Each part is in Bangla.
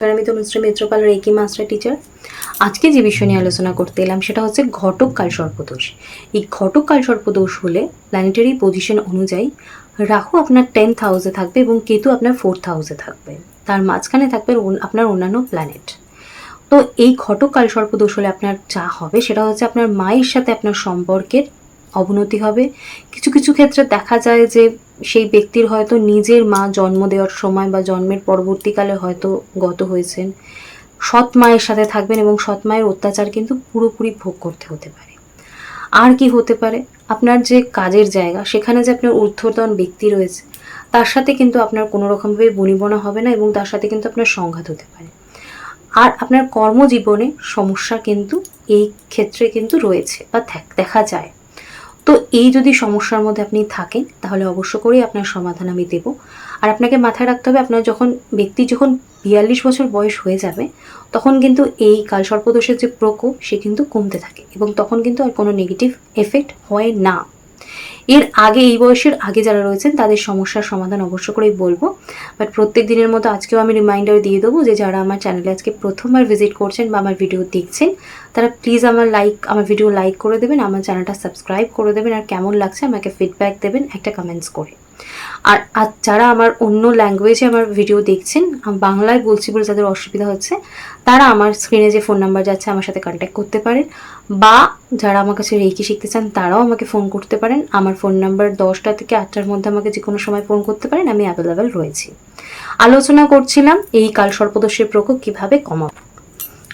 নমস্কার, আমি তনুশ্রী রেকি মাস্টার টিচার। আজকে যে বিষয় নিয়ে আলোচনা করতে এলাম সেটা হচ্ছে ঘটক কাল সর্পদোষ। এই ঘটক কাল সর্পদোষ হলে প্ল্যানেটারি পজিশন অনুযায়ী রাহু আপনার টেন্থ হাউসে থাকবে এবং কেতু আপনার ফোর্থ হাউসে থাকবে। তার মাঝখানে থাকবে আপনার অন্যান্য প্ল্যানেট তো এই ঘটক কাল সর্পদোষ হলে আপনার যা হবে সেটা হচ্ছে আপনার মায়ের সাথে আপনার সম্পর্কের অবনতি হবে। কিছু কিছু ক্ষেত্রে দেখা যায় যে সেই ব্যক্তির হয়তো নিজের মা জন্ম দেওয়ার সময় বা জন্মের পরবর্তীকালে হয়তো গত হয়েছেন। সৎ মায়ের সাথে থাকবেন এবং সৎ মায়ের অত্যাচার কিন্তু পুরোপুরি ভোগ করতে হতে পারে। আর কি হতে পারে? আপনার যে কাজের জায়গা, সেখানে যে আপনার ঊর্ধ্বতন ব্যক্তি রয়েছে, তার সাথে কিন্তু আপনার কোনো রকমভাবে বনিবনা হবে না এবং তার সাথে কিন্তু আপনার সংঘাত হতে পারে। আর আপনার কর্মজীবনে সমস্যা কিন্তু এই ক্ষেত্রে কিন্তু রয়েছে বা দেখ- যায়। তো এই যদি সমস্যার মধ্যে আপনি থাকেন, তাহলে অবশ্য করেই আপনার সমাধান আমি দেব। আর আপনাকে মাথায় রাখতে হবে, আপনার যখন, ব্যক্তি যখন বিয়াল্লিশ বছর বয়স হয়ে যাবে, তখন কিন্তু এই কাল সর্পদোষের যে প্রকোপ, সে কিন্তু কমতে থাকে এবং তখন কিন্তু আর কোনো নেগেটিভ এফেক্ট হয় না। এর আগে, এই বয়সের আগে যারা রয়েছেন, তাদের সমস্যার সমাধান অবশ্য করেই বলব। বাট প্রত্যেক দিনের মতো আজকেও আমি রিমাইন্ডার দিয়ে দেবো যে, যারা আমার চ্যানেলে আজকে প্রথমবার ভিজিট করছেন বা আমার ভিডিও দেখছেন, তারা প্লিজ আমার লাইক আমার ভিডিও লাইক করে দেবেন, আমার চ্যানেলটা সাবস্ক্রাইব করে দেবেন, আর কেমন লাগছে আমাকে ফিডব্যাক দেবেন একটা কমেন্টস করে। আর আর যারা আমার অন্য ল্যাঙ্গুয়েজে আমার ভিডিও দেখছেন বাংলায় বলছি বলে যাদের অসুবিধা হচ্ছে, তারা আমার স্ক্রিনে যে ফোন নাম্বার যাচ্ছে আমার সাথে কন্ট্যাক্ট করতে পারেন। বা যারা আমার কাছে রেকি শিখতে চান, তারাও আমাকে ফোন করতে পারেন। আমার ফোন নাম্বার দশটা থেকে আটটার মধ্যে আমাকে যে কোনো সময় ফোন করতে পারেন, আমি অ্যাভেলেবেল রয়েছি। আলোচনা করছিলাম এই কাল সর্পদোষের প্রকোপ কীভাবে কমাবো।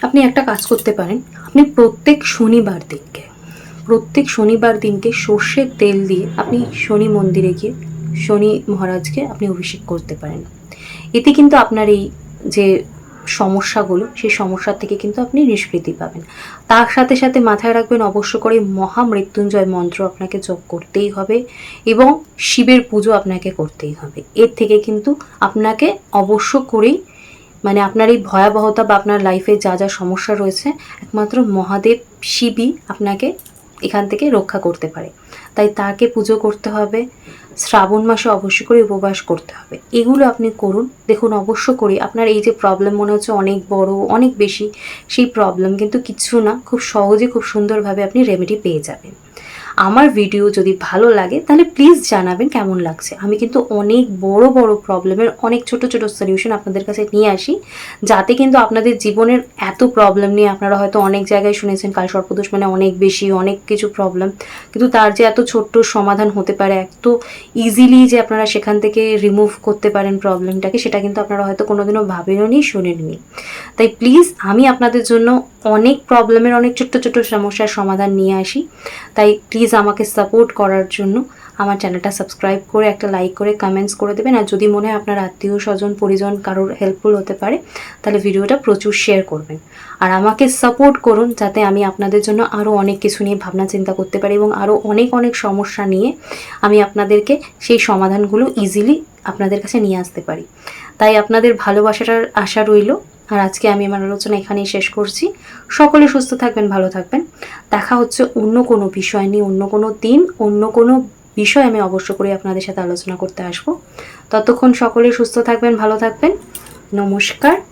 আপনি একটা কাজ করতে পারেন, আপনি প্রত্যেক শনিবার দিনকে, প্রত্যেক শনিবার দিনকে সর্ষের তেল দিয়ে আপনি শনি মন্দিরে গিয়ে শনি মহারাজকে আপনি অভিষেক করতে পারেন। এতে কিন্তু আপনার এই যে সমস্যাগুলো, সেই সমস্যার থেকে কিন্তু আপনি নিষ্কৃতি পাবেন। তার সাথে সাথে মাথায় রাখবেন, অবশ্য করে মহামৃত্যুঞ্জয় মন্ত্র আপনাকে জপ করতেই হবে এবং শিবের পুজো আপনাকে করতেই হবে। এর থেকে কিন্তু আপনাকে অবশ্য করেই মানে আপনার এই ভয়াবহতা বা আপনার লাইফে যা যা সমস্যা রয়েছে, একমাত্র মহাদেব শিবই আপনাকে এখান থেকে রক্ষা করতে পারে। তাই তাকে পুজো করতে হবে, শ্রাবণ মাসে অবশ্যই করে উপবাস করতে হবে। এগুলো আপনি করুন। দেখুন, অবশ্য করে আপনার এই যে প্রবলেম মনে হচ্ছে অনেক বড়, অনেক বেশি, সেই প্রবলেম কিন্তু কিছু না, খুব সহজে, খুব সুন্দরভাবে আপনি রেমেডি পেয়ে যাবেন। আমার ভিডিও যদি ভালো লাগে, তাহলে প্লিজ জানাবেন কেমন লাগছে। আমি কিন্তু অনেক বড় বড় প্রবলেমের অনেক ছোট ছোট সলিউশন আপনাদের কাছে নিয়ে আসি, যাতে কিন্তু আপনাদের জীবনের এত প্রবলেম নিয়ে আপনারা হয়তো অনেক জায়গায় শুনেছেন, কাল সর্পদোষ মানে অনেক বেশি, অনেক কিছু প্রবলেম কিন্তু তার যে এত ছোট্ট সমাধান হতে পারে, এত ইজিলি যে আপনারা সেখান থেকে রিমুভ করতে পারেন প্রবলেমটাকে সেটা কিন্তু আপনারা হয়তো কোনোদিনও ভাবেননি শোনেননি। তাই প্লিজ আমি আপনাদের জন্য অনেক প্রবলেমের, অনেক ছোট্ট ছোট্ট সমস্যার সমাধান নিয়ে আসি। তাই প্লিজ আমাকে সাপোর্ট করার জন্য আমার চ্যানেলটা সাবস্ক্রাইব করে একটা লাইক করে কমেন্টস করে দেবেন। আর যদি মনে হয় আপনার আত্মীয়, স্বজন, পরিজন কারোর হেল্পফুল হতে পারে, তাহলে ভিডিওটা প্রচুর শেয়ার করবেন। আর আমাকে সাপোর্ট করুন যাতে আমি আপনাদের জন্য আরও অনেক কিছু নিয়ে ভাবনা চিন্তা করতে পারি এবং আরও অনেক অনেক সমস্যা নিয়ে আমি আপনাদেরকে সেই সমাধানগুলো ইজিলি আপনাদের কাছে নিয়ে আসতে পারি। তাই আপনাদের ভালোবাসাটার আশা রইল। আর আজকে আমি আমার আলোচনা এখানেই শেষ করছি। সকলে সুস্থ থাকবেন, ভালো থাকবেন। দেখা হচ্ছে অন্য কোনো বিষয় নিয়ে, অন্য কোনো দিন, অন্য কোনো বিষয় আমি অবশ্য করে আপনাদের সাথে আলোচনা করতে আসব। ততক্ষণ সকলে সুস্থ থাকবেন, ভালো থাকবেন। নমস্কার।